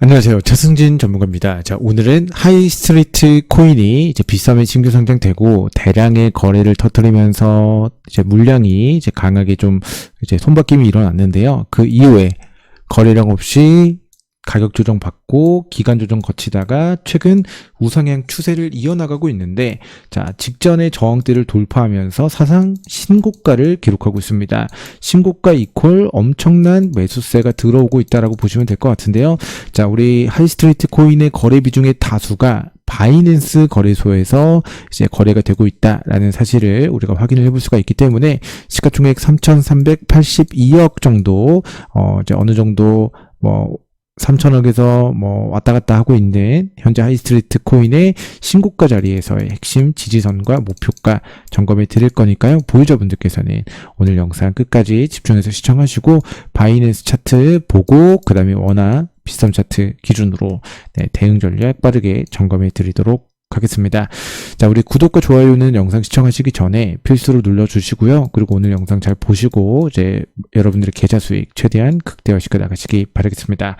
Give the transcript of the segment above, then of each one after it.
안녕하세요. 차승진 전문가입니다. 자, 오늘은 하이스트리트 코인이 이제 비싸면 신규 상장되고 대량의 거래를 터뜨리면서 이제 물량이 이제 강하게 좀 이제 손바뀜이 일어났는데요. 그 이후에 거래량 없이 가격 조정 받고 기간 조정 거치다가 최근 우상향 추세를 이어나가고 있는데 자 직전의 저항대를 돌파하면서 사상 신고가를 기록하고 있습니다. 신고가 이퀄 엄청난 매수세가 들어오고 있다라고 보시면 될 것 같은데요. 자 우리 하이스트리트 코인의 거래 비중의 다수가 바이낸스 거래소에서 이제 거래가 되고 있다라는 사실을 우리가 확인을 해볼 수가 있기 때문에 시가총액 3,382억 정도 어 이제 어느 정도 뭐 3천억에서 뭐 왔다 갔다 하고 있는 현재 하이스트리트 코인의 신고가 자리에서의 핵심 지지선과 목표가 점검해 드릴 거니까요. 보유자분들께서는 오늘 영상 끝까지 집중해서 시청하시고 바이낸스 차트 보고 그 다음에 원화 비썸 차트 기준으로 네, 대응 전략 빠르게 점검해 드리도록 하겠습니다. 자, 우리 구독과 좋아요는 영상 시청하시기 전에 필수로 눌러주시고요. 그리고 오늘 영상 잘 보시고 이제 여러분들의 계좌 수익 최대한 극대화시켜 나가시기 바라겠습니다.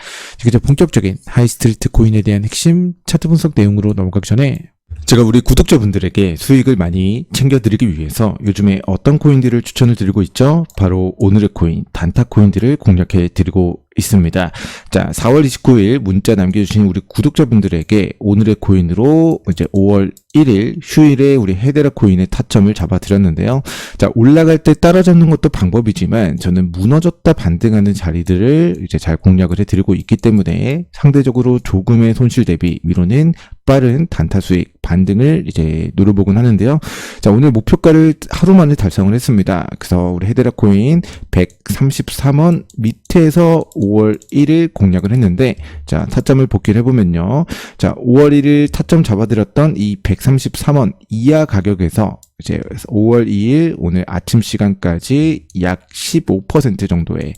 이제 본격적인 하이스트리트 코인에 대한 핵심 차트 분석 내용으로 넘어가기 전에 제가 우리 구독자분들에게 수익을 많이 챙겨드리기 위해서 요즘에 어떤 코인들을 추천을 드리고 있죠? 바로 오늘의 코인, 단타 코인들을 공략해 드리고 있습니다. 자, 4월 29일 문자 남겨주신 우리 구독자분들에게 오늘의 코인으로 이제 5월 1일 휴일에 우리 헤데라 코인의 타점을 잡아드렸는데요. 자, 올라갈 때 따라잡는 것도 방법이지만 저는 무너졌다 반등하는 자리들을 이제 잘 공략을 해드리고 있기 때문에 상대적으로 조금의 손실 대비 미로는 빠른 단타 수익 반등을 이제 노려보곤 하는데요. 자, 오늘 목표가를 하루 만에 달성을 했습니다. 그래서 우리 헤데라 코인 133원 밑에서 5월 1일 공략을 했는데, 자, 타점을 복귀를 해보면요. 자, 5월 1일 타점 잡아드렸던 이 133원 이하 가격에서 이제 5월 2일 오늘 아침 시간까지 약 15% 정도의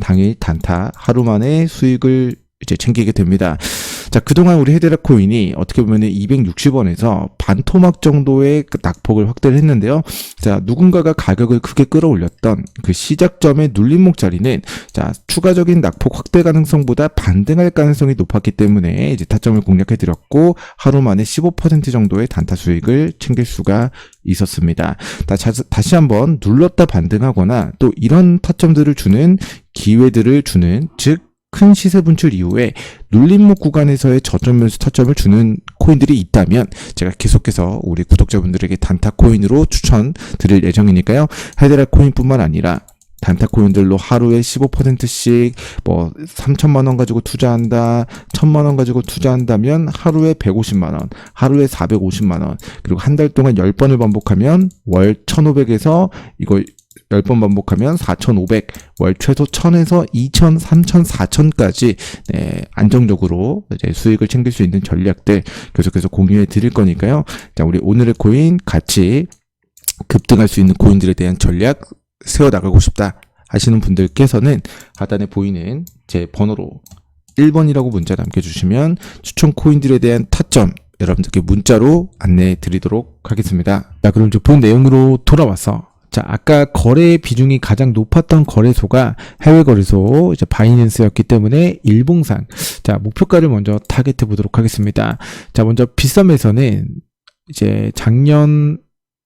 당일 단타 하루 만에 수익을 이제 챙기게 됩니다. 자, 그동안 우리 헤드라 코인이 어떻게 보면 은 260원에서 반토막 정도의 그 낙폭을 확대를 했는데요. 자, 누군가가 가격을 크게 끌어올렸던 그 시작점의 눌림목 자리는 자, 추가적인 낙폭 확대 가능성보다 반등할 가능성이 높았기 때문에 이제 타점을 공략해 드렸고 하루 만에 15% 정도의 단타 수익을 챙길 수가 있었습니다. 다, 자, 다시 한번 눌렀다 반등하거나 또 이런 타점들을 주는 기회들을 주는 즉 큰 시세 분출 이후에 눌림목 구간에서의 저점 매수 타점을 주는 코인들이 있다면 제가 계속해서 우리 구독자분들에게 단타 코인으로 추천 드릴 예정이니까요. 헤드라 코인뿐만 아니라 단타 코인들로 하루에 15%씩 뭐 3천만 원 가지고 투자한다, 1천만 원 가지고 투자한다면 하루에 150만 원, 하루에 450만 원, 그리고 한 달 동안 10번을 반복하면 월 1,500에서 이거 10번 반복하면 4,500, 월 최소 1,000에서 2,000, 3,000, 4,000까지 네, 안정적으로 이제 수익을 챙길 수 있는 전략들 계속해서 공유해 드릴 거니까요. 자, 우리 오늘의 코인 같이 급등할 수 있는 코인들에 대한 전략 세워 나가고 싶다 하시는 분들께서는 하단에 보이는 제 번호로 1번이라고 문자 남겨주시면 추천 코인들에 대한 타점 여러분들께 문자로 안내해 드리도록 하겠습니다. 자, 그럼 이제 본 내용으로 돌아와서 자, 아까 거래 비중이 가장 높았던 거래소가 해외 거래소 이제 바이낸스였기 때문에 일봉상 자, 목표가를 먼저 타겟해 보도록 하겠습니다. 자, 먼저 비썸에서는 이제 작년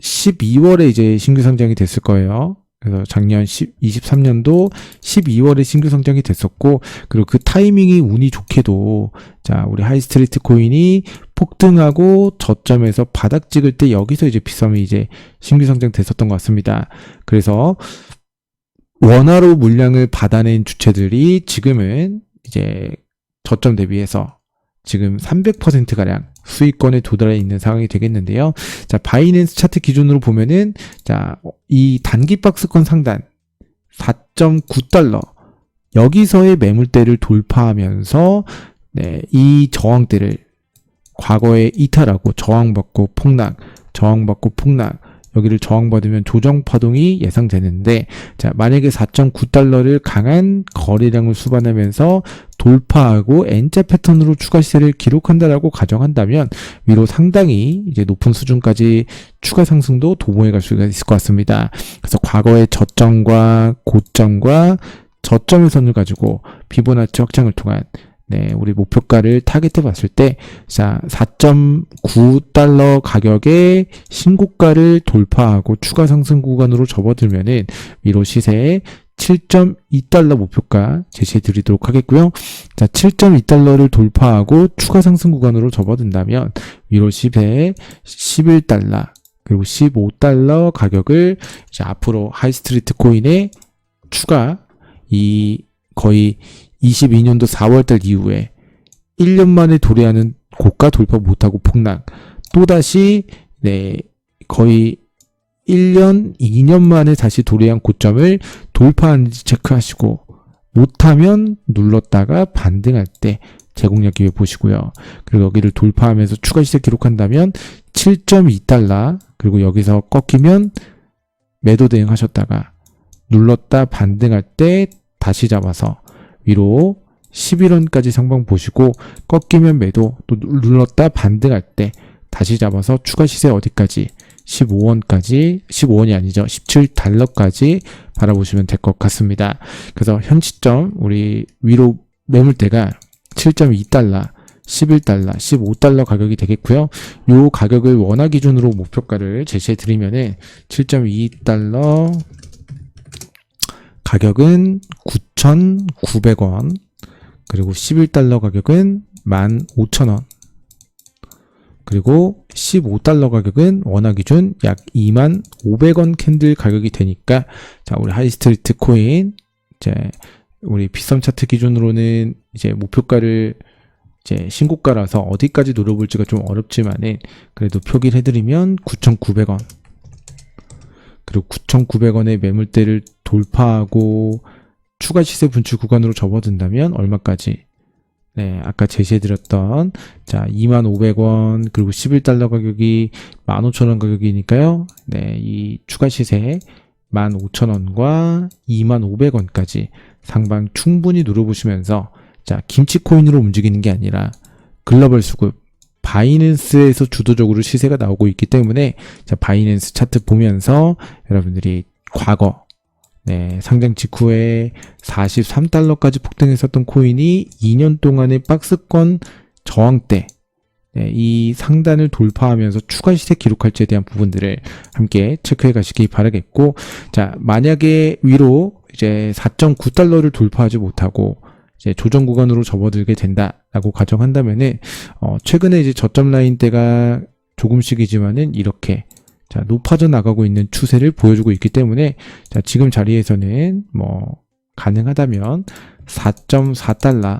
12월에 이제 신규 상장이 됐을 거예요. 그래서 작년 10, 23년도 12월에 신규 상장이 됐었고, 그리고 그 타이밍이 운이 좋게도, 자, 우리 하이스트리트 코인이 폭등하고 저점에서 바닥 찍을 때 여기서 이제 비썸이 이제 신규 상장 됐었던 것 같습니다. 그래서 원화로 물량을 받아낸 주체들이 지금은 이제 저점 대비해서 지금 300%가량 수익권에 도달해 있는 상황이 되겠는데요. 자, 바이낸스 차트 기준으로 보면은, 자, 이 단기 박스권 상단 4.9달러. 여기서의 매물대를 돌파하면서, 네, 이 저항대를 과거에 이탈하고 저항받고 폭락, 저항받고 폭락, 여기를 저항받으면 조정 파동이 예상되는데 자, 만약에 4.9달러를 강한 거래량을 수반하면서 돌파하고 N자 패턴으로 추가 시세를 기록한다라고 가정한다면 위로 상당히 이제 높은 수준까지 추가 상승도 도모해 갈 수가 있을 것 같습니다. 그래서 과거의 저점과 고점과 저점의 선을 가지고 피보나치 확장을 통한 네, 우리 목표가를 타겟해 봤을 때, 자, 4.9달러 가격의 신고가를 돌파하고 추가 상승 구간으로 접어들면은 위로 시세에 7.2달러 목표가 제시해 드리도록 하겠고요. 자, 7.2달러를 돌파하고 추가 상승 구간으로 접어든다면 위로 시세에 11달러 그리고 15달러 가격을 이제 앞으로 하이스트리트 코인의 추가 이 거의 22년도 4월달 이후에 1년 만에 도래하는 고가 돌파 못하고 폭락 또다시 네 거의 1년 2년 만에 다시 도래한 고점을 돌파하는지 체크하시고 못하면 눌렀다가 반등할 때 제공력 기회 보시고요. 그리고 여기를 돌파하면서 추가 시세 기록한다면 7.2달러 그리고 여기서 꺾이면 매도 대응하셨다가 눌렀다 반등할 때 다시 잡아서 위로 11원까지 상방 보시고 꺾이면 매도 또 눌렀다 반등할 때 다시 잡아서 추가 시세 어디까지? 15원까지? 15원이 아니죠. 17달러까지 바라보시면 될 것 같습니다. 그래서 현 시점 우리 위로 매물대가 7.2달러 11달러, 15달러 가격이 되겠고요. 요 가격을 원화 기준으로 목표가를 제시해 드리면은 7.2달러 가격은 9,900원. 그리고 11달러 가격은 15,000원. 그리고 15달러 가격은 원화 기준 약 25,500원 캔들 가격이 되니까 자, 우리 하이스트리트 코인 이제 우리 비썸 차트 기준으로는 이제 목표가를 이제 신고가라서 어디까지 노려볼지가 좀 어렵지만은 그래도 표기를 해드리면 9,900원 그리고 9,900원의 매물대를 돌파하고 추가 시세 분출 구간으로 접어든다면 얼마까지? 네, 아까 제시해드렸던 자 2,500원 그리고 11달러 가격이 15,000원 가격이니까요. 네, 이 추가 시세 15,000원과 25,500원까지 상방 충분히 누려보시면서 자 김치 코인으로 움직이는 게 아니라 글로벌 수급 바이낸스에서 주도적으로 시세가 나오고 있기 때문에 자 바이낸스 차트 보면서 여러분들이 과거 네, 상장 직후에 43달러까지 폭등했었던 코인이 2년 동안의 박스권 저항 때 네, 이 상단을 돌파하면서 추가 시세 기록할지에 대한 부분들을 함께 체크해 가시기 바라겠고, 자, 만약에 위로 이제 4.9달러를 돌파하지 못하고, 이제 조정 구간으로 접어들게 된다라고 가정한다면은, 어, 최근에 이제 저점 라인대가 조금씩이지만은 이렇게, 자, 높아져 나가고 있는 추세를 보여주고 있기 때문에, 자, 지금 자리에서는 뭐, 가능하다면 4.4달러,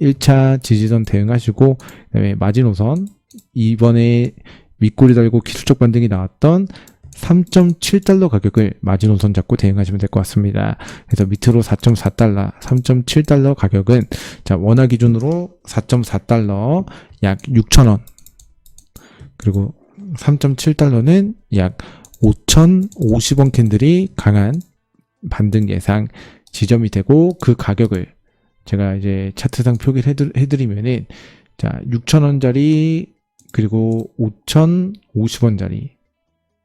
1차 지지선 대응하시고 그다음에 마지노선 이번에 밑꼬리 달고 기술적 반등이 나왔던 3.7달러 가격을 마지노선 잡고 대응하시면 될 것 같습니다. 그래서 밑으로 4.4달러, 3.7달러 가격은 자 원화 기준으로 4.4달러 약 6,000원 그리고 3.7달러는 약 5,050원 캔들이 강한 반등 예상 지점이 되고 그 가격을 제가 이제 차트상 표기를 해드, 해드리 면은 자 6,000원짜리 그리고 5,050원짜리.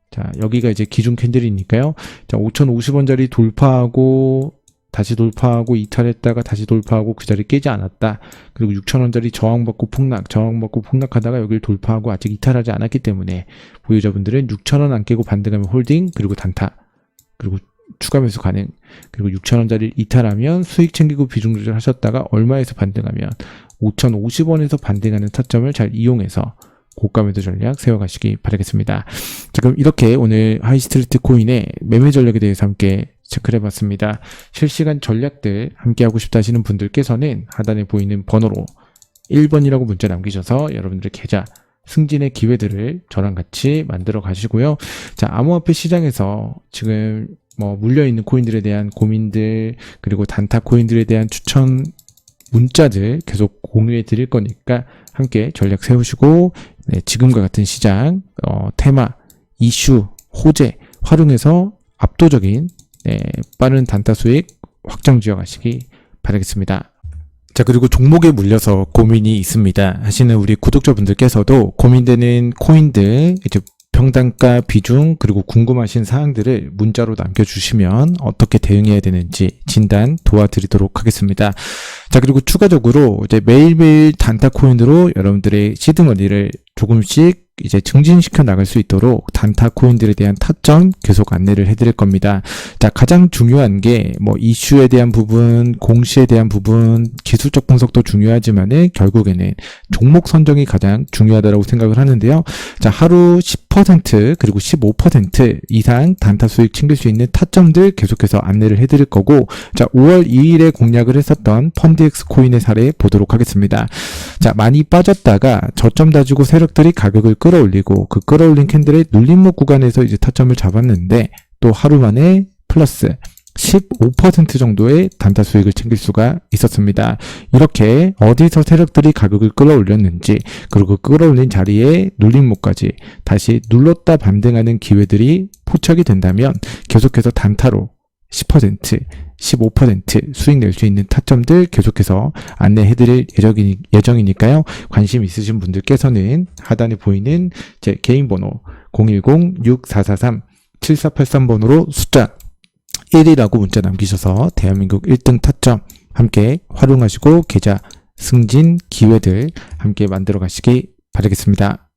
자 여기가 이제 기준 캔들이니까요. 자 5,050원짜리 돌파하고 다시 돌파하고 이탈했다가 다시 돌파하고 그 자리 깨지 않았다 그리고 6,000원짜리 저항받고 폭락 저항받고 폭락하다가 여기를 돌파하고 아직 이탈하지 않았기 때문에 보유자분들은 6,000원 안 깨고 반등하면 홀딩 그리고 단타 그리고 추가 매수 가능. 그리고 6,000원짜리 이탈하면 수익 챙기고 비중 조절하셨다가 얼마에서 반등하면 5,050원에서 반등하는 타점을 잘 이용해서 고가 매도 전략 세워가시기 바라겠습니다. 지금 이렇게 오늘 하이스트리트 코인의 매매 전략에 대해서 함께 체크를 해봤습니다. 실시간 전략들 함께 하고 싶다 하시는 분들께서는 하단에 보이는 번호로 1번이라고 문자 남기셔서 여러분들의 계좌 승진의 기회들을 저랑 같이 만들어 가시고요. 자, 암호화폐 시장에서 지금 뭐 물려있는 코인들에 대한 고민들 그리고 단타 코인들에 대한 추천 문자들 계속 공유해 드릴 거니까 함께 전략 세우시고 네, 지금과 같은 시장 어, 테마 이슈 호재 활용해서 압도적인 네, 빠른 단타 수익 확정 지어가시기 바라겠습니다. 자, 그리고 종목에 물려서 고민이 있습니다. 하시는 우리 구독자분들께서도 고민되는 코인들, 이제 평단가 비중, 그리고 궁금하신 사항들을 문자로 남겨주시면 어떻게 대응해야 되는지 진단 도와드리도록 하겠습니다. 자, 그리고 추가적으로 이제 매일매일 단타 코인으로 여러분들의 시드머니를 조금씩 이제 증진시켜 나갈 수 있도록 단타 코인들에 대한 타점 계속 안내를 해드릴 겁니다. 자, 가장 중요한 게 뭐 이슈에 대한 부분, 공시에 대한 부분, 기술적 분석도 중요하지만은 결국에는 종목 선정이 가장 중요하다고 생각을 하는데요. 자, 하루 10% 그리고 15% 이상 단타 수익 챙길 수 있는 타점들 계속해서 안내를 해드릴 거고, 자, 5월 2일에 공략을 했었던 펀드엑스 코인의 사례 보도록 하겠습니다. 자, 많이 빠졌다가 저점 다지고 세력들이 가격을 끌어올리고 그 끌어올린 캔들의 눌림목 구간에서 이제 타점을 잡았는데 또 하루 만에 플러스 15% 정도의 단타 수익을 챙길 수가 있었습니다. 이렇게 어디서 세력들이 가격을 끌어올렸는지 그리고 끌어올린 자리에 눌림목까지 다시 눌렀다 반등하는 기회들이 포착이 된다면 계속해서 단타로 10% 15% 수익 낼 수 있는 타점들 계속해서 안내해 드릴 예정이니, 예정이니까요. 관심 있으신 분들께서는 하단에 보이는 제 개인 번호 010-6443-7483번으로 숫자 1이라고 문자 남기셔서 대한민국 1등 타점 함께 활용하시고 계좌 승진 기회들 함께 만들어 가시기 바라겠습니다.